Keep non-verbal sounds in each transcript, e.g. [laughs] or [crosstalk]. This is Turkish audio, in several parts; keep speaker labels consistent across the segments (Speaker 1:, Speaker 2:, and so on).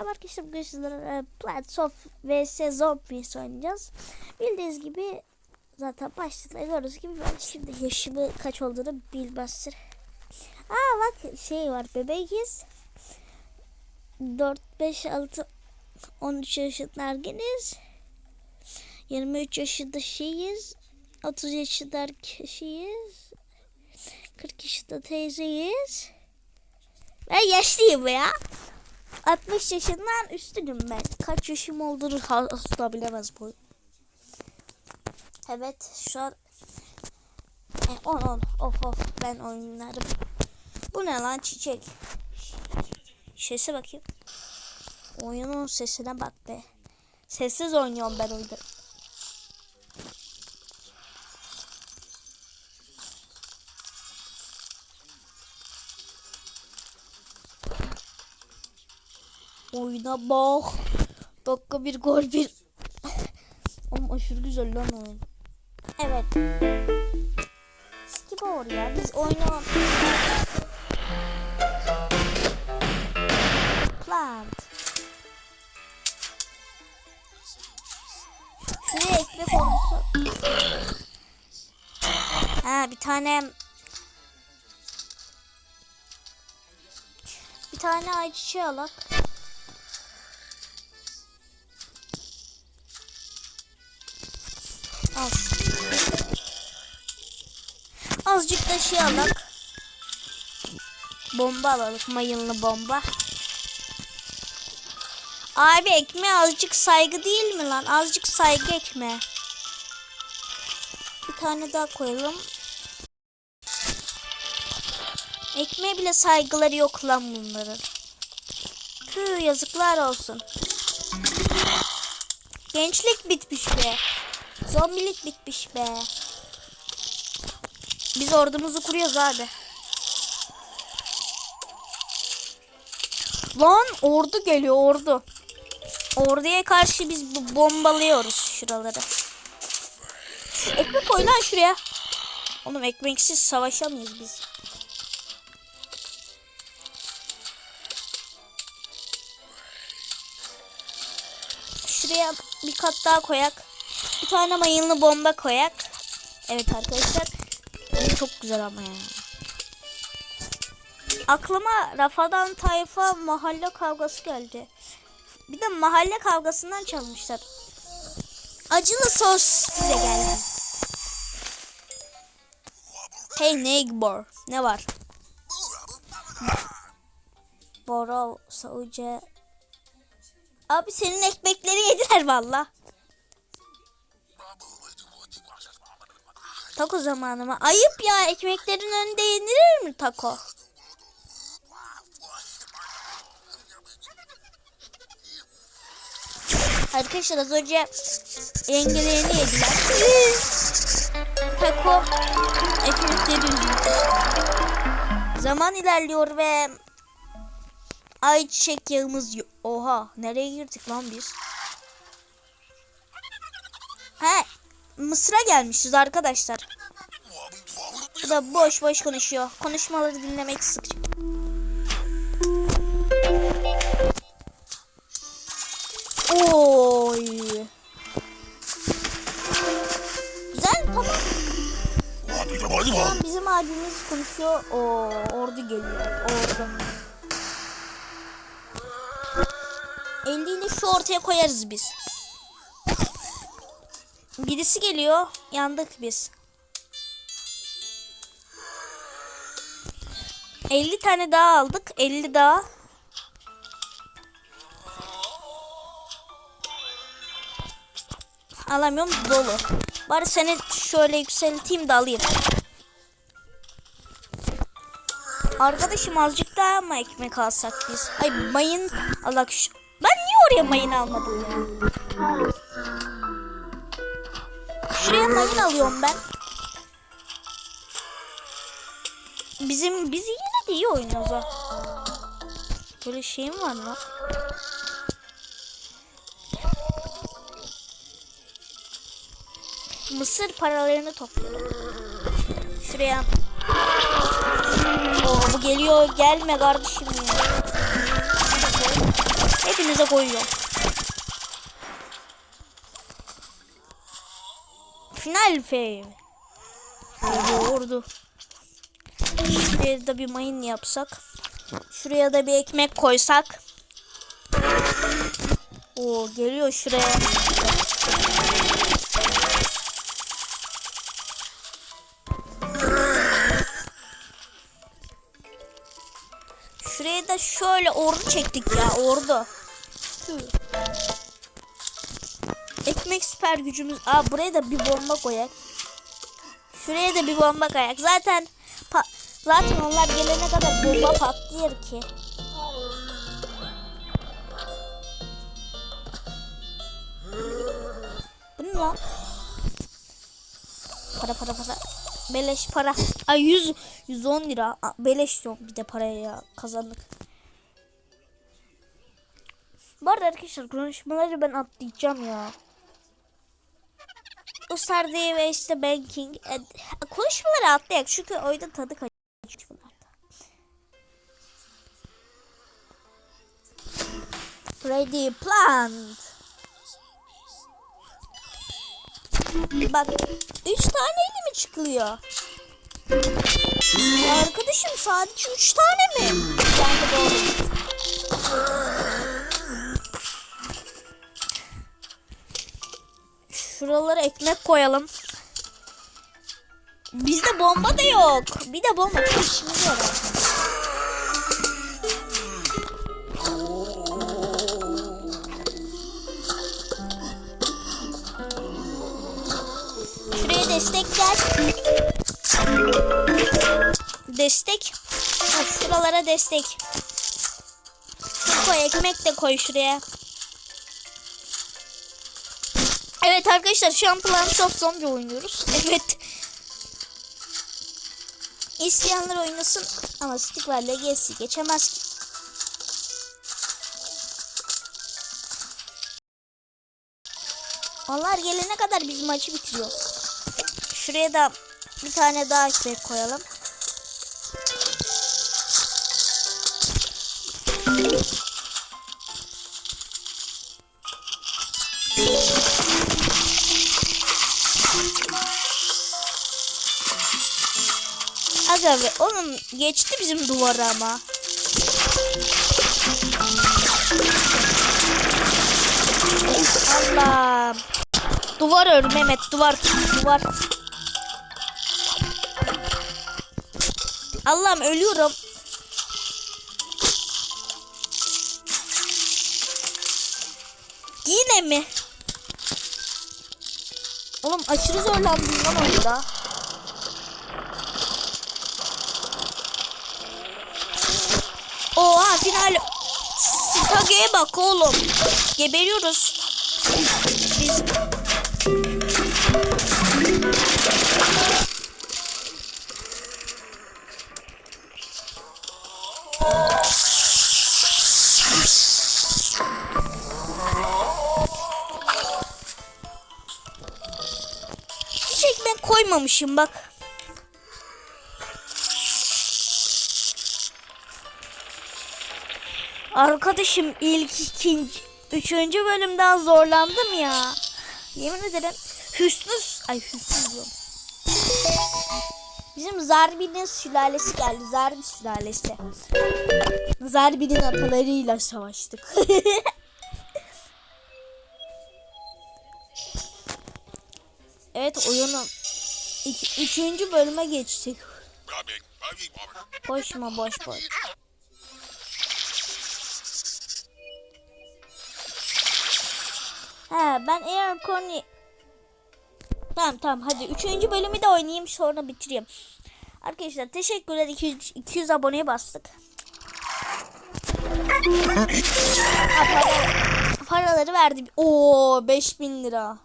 Speaker 1: Merhaba arkadaşlar bugün sizlere Plants of vs Zombies oynayacağız. Bildiğiniz gibi zaten başlıkta gördüğünüz gibi ben şimdi yaşımı kaç olduğunu bilmezsin. Aa bak şey var bebeğiz. 4, 5, 6, 13 yaşında ergeniz. 23 yaşında şeyiz. 30 yaşında kişiyiz. 40 yaşında teyzeyiz. Ben yaşlıyım ya. 60 yaşından üstünüm ben. Kaç yaşım olduğunu asla bilemez bu. Evet şu an e, 10 10 of of ben oynarım. Bu ne lan çiçek? Sese bakayım. Oyunun sesine bak be. Sessiz oynuyorum ben oyunu. Oyuna bak. Dakika bir gol bir. Ama aşırı güzel lan oyun. Evet. Skip over ya. Biz oyunu... Plant. Şuraya ekmek olmuşsa... Ha bir tane... Bir tane ayçiçeği alak. Azıcık da şey. Bomba alalım. Mayınlı bomba. Abi ekmeğe azıcık saygı değil mi lan? Azıcık saygı ekmeğe. Bir tane daha koyalım. Ekmeğe bile saygıları yok lan bunların. Tüh yazıklar olsun. Gençlik bitmiş be. Zombilik bitmiş be. Biz ordumuzu kuruyoruz abi. Lan ordu geliyor ordu. Orduya karşı biz bombalıyoruz şuraları. Ekmek koy lan şuraya. Oğlum ekmeksiz savaşamayız biz. Şuraya bir kat daha koyak. Bir tane mayınlı bomba koyak. Evet arkadaşlar. Çok güzel ama ya. Aklıma Rafadan Tayfa mahalle kavgası geldi. Bir de mahalle kavgasından çalmışlar. Acılı sos bize geldi. Hey neighbor. Ne var? Boro, Sauce. Abi senin ekmekleri yediler valla. Taco zamanı mı? Ayıp ya ekmeklerin önünde yenilir mi taco? Arkadaşlar az önce yengelerini yediler. taco ekmekleri yüzünden. Zaman ilerliyor ve ayçiçek yağımız yok. Oha nereye girdik lan biz? Mısır'a gelmişiz arkadaşlar. Bu da boş boş konuşuyor. Konuşmaları dinlemek sıkıcı. Oy. Güzel tamam. Tamam bizim abimiz konuşuyor. O ordu geliyor. Ordu. 50 ile şu ortaya koyarız biz. Birisi geliyor. Yandık biz. 50 tane daha aldık. 50 daha. Alamıyorum dolu. Bari seni şöyle yükselteyim de alayım. Arkadaşım azıcık daha mı ekmek alsak biz? Ay mayın alak şu. Ben niye oraya mayın almadım ya? Şuraya mayın alıyorum ben. Bizim biz yine de iyi oynuyoruz ha. Böyle şey mi var lan? Mısır paralarını topluyorum. Şuraya. Oo, bu geliyor. Gelme kardeşim ya. Hepiniz Hepinize koyuyorum. Final fame. Şuraya da bir mayın yapsak. Şuraya da bir ekmek koysak. Oo geliyor şuraya. Şuraya da şöyle ordu çektik ya ordu. Hı. Ekmek süper gücümüz. Aa buraya da bir bomba koyak. Şuraya da bir bomba koyak. Zaten zaten onlar gelene kadar bomba patlıyor ki. Bu ne lan? Para para para. Beleş para. Ay 100 110 lira. Aa, Beleş yok bir de paraya ya kazandık. Bu arada arkadaşlar konuşmaları ben atlayacağım ya. O sardığı ve işte banking. E, konuşmaları atlayak çünkü oyunun tadı kaçıyor bunlarda. Ready plant. Bak 3 taneyle mi çıkılıyor? Arkadaşım sadece 3 tane mi? Yani doğru. Şuralara ekmek koyalım. Bizde bomba da yok. Bir de bomba işimize yarar. Şuraya destek gel. Destek. Şuralara destek. Şunu koy ekmek de koy şuraya. Evet arkadaşlar şu an Plants of Zombie oynuyoruz. [laughs] Evet. İsteyenler oynasın ama Stick Legacy geçemez ki. Onlar gelene kadar biz maçı bitiriyoruz. Şuraya da bir tane daha ekmek koyalım. Aga be oğlum geçti bizim duvarı ama. Allah. Duvar ör Mehmet duvar duvar. Allah'ım ölüyorum. Yine mi? Oğlum aşırı zorlandım lan oyunda. Oha final. Skage'ye bak oğlum. Geberiyoruz. Biz hiç ekmek koymamışım bak. Arkadaşım ilk ikinci üçüncü bölümden zorlandım ya. Yemin ederim Hüsnü ay Hüsnü diyorum. Bizim Zarbi'nin sülalesi geldi. Zarbi sülalesi. Zarbi'nin atalarıyla savaştık. [laughs] evet oyunun iki, üçüncü bölüme geçtik. Boşma boş boş. He ben eğer konu... Tamam tamam hadi. Üçüncü bölümü de oynayayım sonra bitireyim. Arkadaşlar teşekkürler 200, 200 aboneye bastık. Ha, para- paraları verdim. Oo 5000 lira.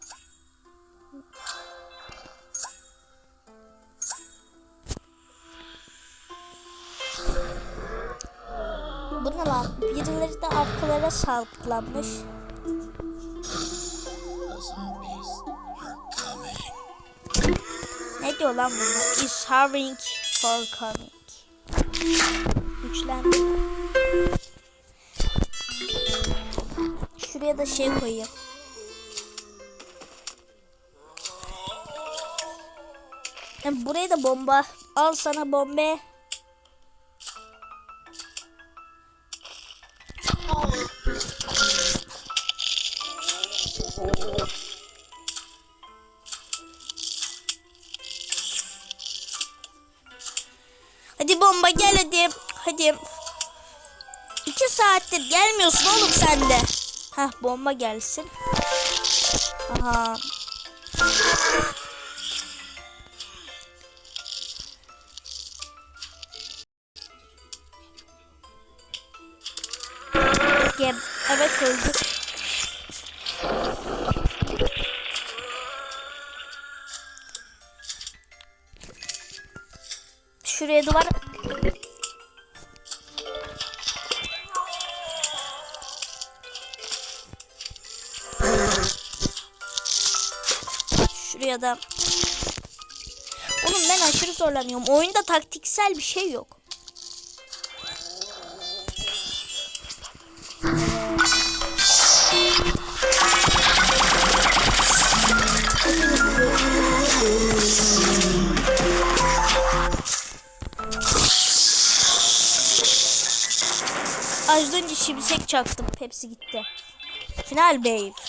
Speaker 1: Bu ne lan? Birileri de arkalara salklanmış. Ne diyor lan bunu? Is having for coming. Güçlendi. Buraya da şey koyayım. Hem buraya da bomba. Al sana bombe. Hadi. İki saattir gelmiyorsun oğlum sen de. Hah bomba gelsin. Aha. Şuraya da. Oğlum ben aşırı zorlanıyorum. Oyunda taktiksel bir şey yok. Az önce şimşek çaktım. Hepsi gitti. Final wave.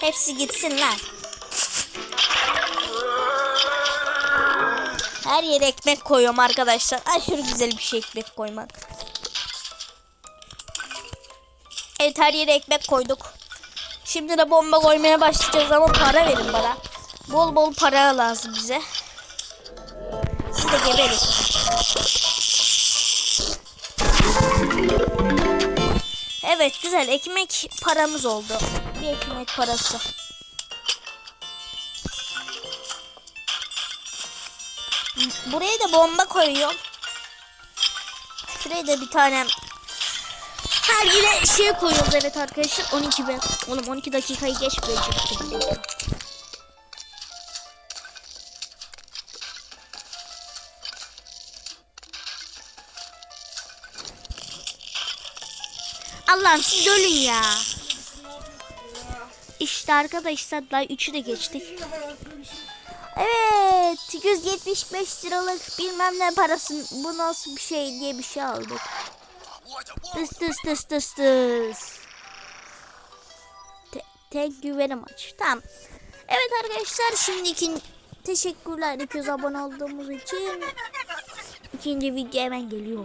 Speaker 1: Hepsi gitsin lan. Her yere ekmek koyuyorum arkadaşlar. Aşırı güzel bir şey ekmek koymak. Evet her yere ekmek koyduk. Şimdi de bomba koymaya başlayacağız ama para verin bana. Bol bol para lazım bize. Siz de geberin. Evet güzel ekmek paramız oldu. Bir ekmek parası. Buraya da bomba koyuyorum. Şuraya da bir tane her yere şey koyuyoruz evet arkadaşlar 12 bin. Oğlum 12 dakikayı geçmiyor. Allah'ım siz ölün ya. İşte arkadaşlar daha 3'ü de geçtik. Evet 175 liralık bilmem ne parası bu nasıl bir şey diye bir şey aldık. Tıs tıs tıs tıs tıs. Thank you very much. Tamam. Evet arkadaşlar şimdi ikinci teşekkürler 200 abone olduğumuz için. İkinci video hemen geliyor.